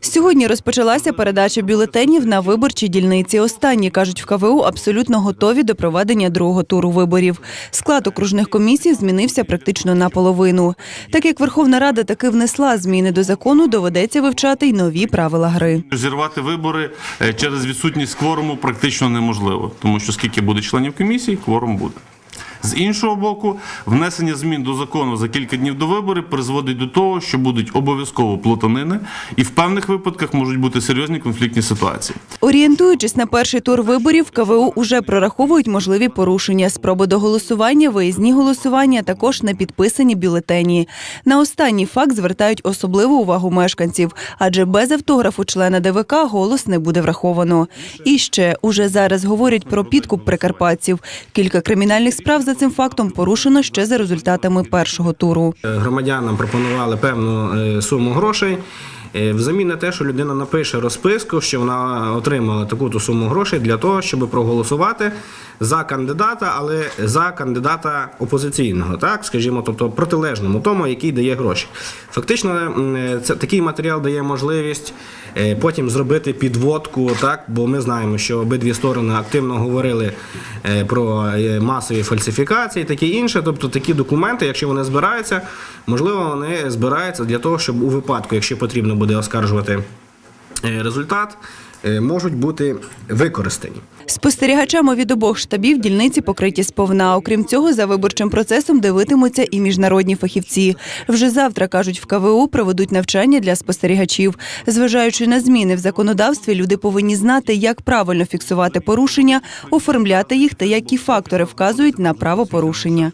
Сьогодні розпочалася передача бюлетенів на виборчі дільниці. Останні кажуть в КВУ абсолютно готові до проведення другого туру виборів. Склад окружних комісій змінився практично наполовину. Так як Верховна Рада таки внесла зміни до закону, доведеться вивчати й нові правила гри. Зірвати вибори е, через відсутність кворуму практично неможливо, тому що скільки буде членів комісії, кворум буде. З іншого боку, внесення змін до закону за кілька днів до виборів призводить до того, що будуть обов'язково плутанини, і в певних випадках можуть бути серйозні конфліктні ситуації. Орієнтуючись на перший тур виборів, КВУ уже прораховують можливі порушення, спроби до голосування, виїзні голосування, також непідписані бюлетені. На останній факт звертають особливу увагу мешканців, адже без автографу члена ДВК голос не буде враховано. І ще уже зараз говорять про підкуп прикарпатців. Кілька кримінальних справ за цим фактом порушено ще за результатами першого туру. Е, Громадянам пропонували певну е, суму грошей. е, Взамін на те, що людина напише розписку, що вона отримала таку-то суму грошей для того, щоб проголосувати за кандидата, але за кандидата опозиційного, так скажімо, тобто протилежному тому, який дає гроші. Фактично, е, це такий матеріал дає можливість е, потім зробити підводку, так бо ми знаємо, що обидві сторони активно говорили е, про масові фальсифікації, таке інше. Тобто такі документи, якщо вони збираються, можливо, вони збираються для того, щоб у випадку, якщо потрібно буде оскаржувати результат, можуть бути використані. Спостерігачами від обох штабів дільниці покриті сповна. Окрім цього, за виборчим процесом дивитимуться і міжнародні фахівці. Вже завтра кажуть в КВУ проведуть навчання для спостерігачів. Зважаючи на зміни в законодавстві, люди повинні знати, як правильно фіксувати порушення, оформляти їх та які фактори вказують на правопорушення.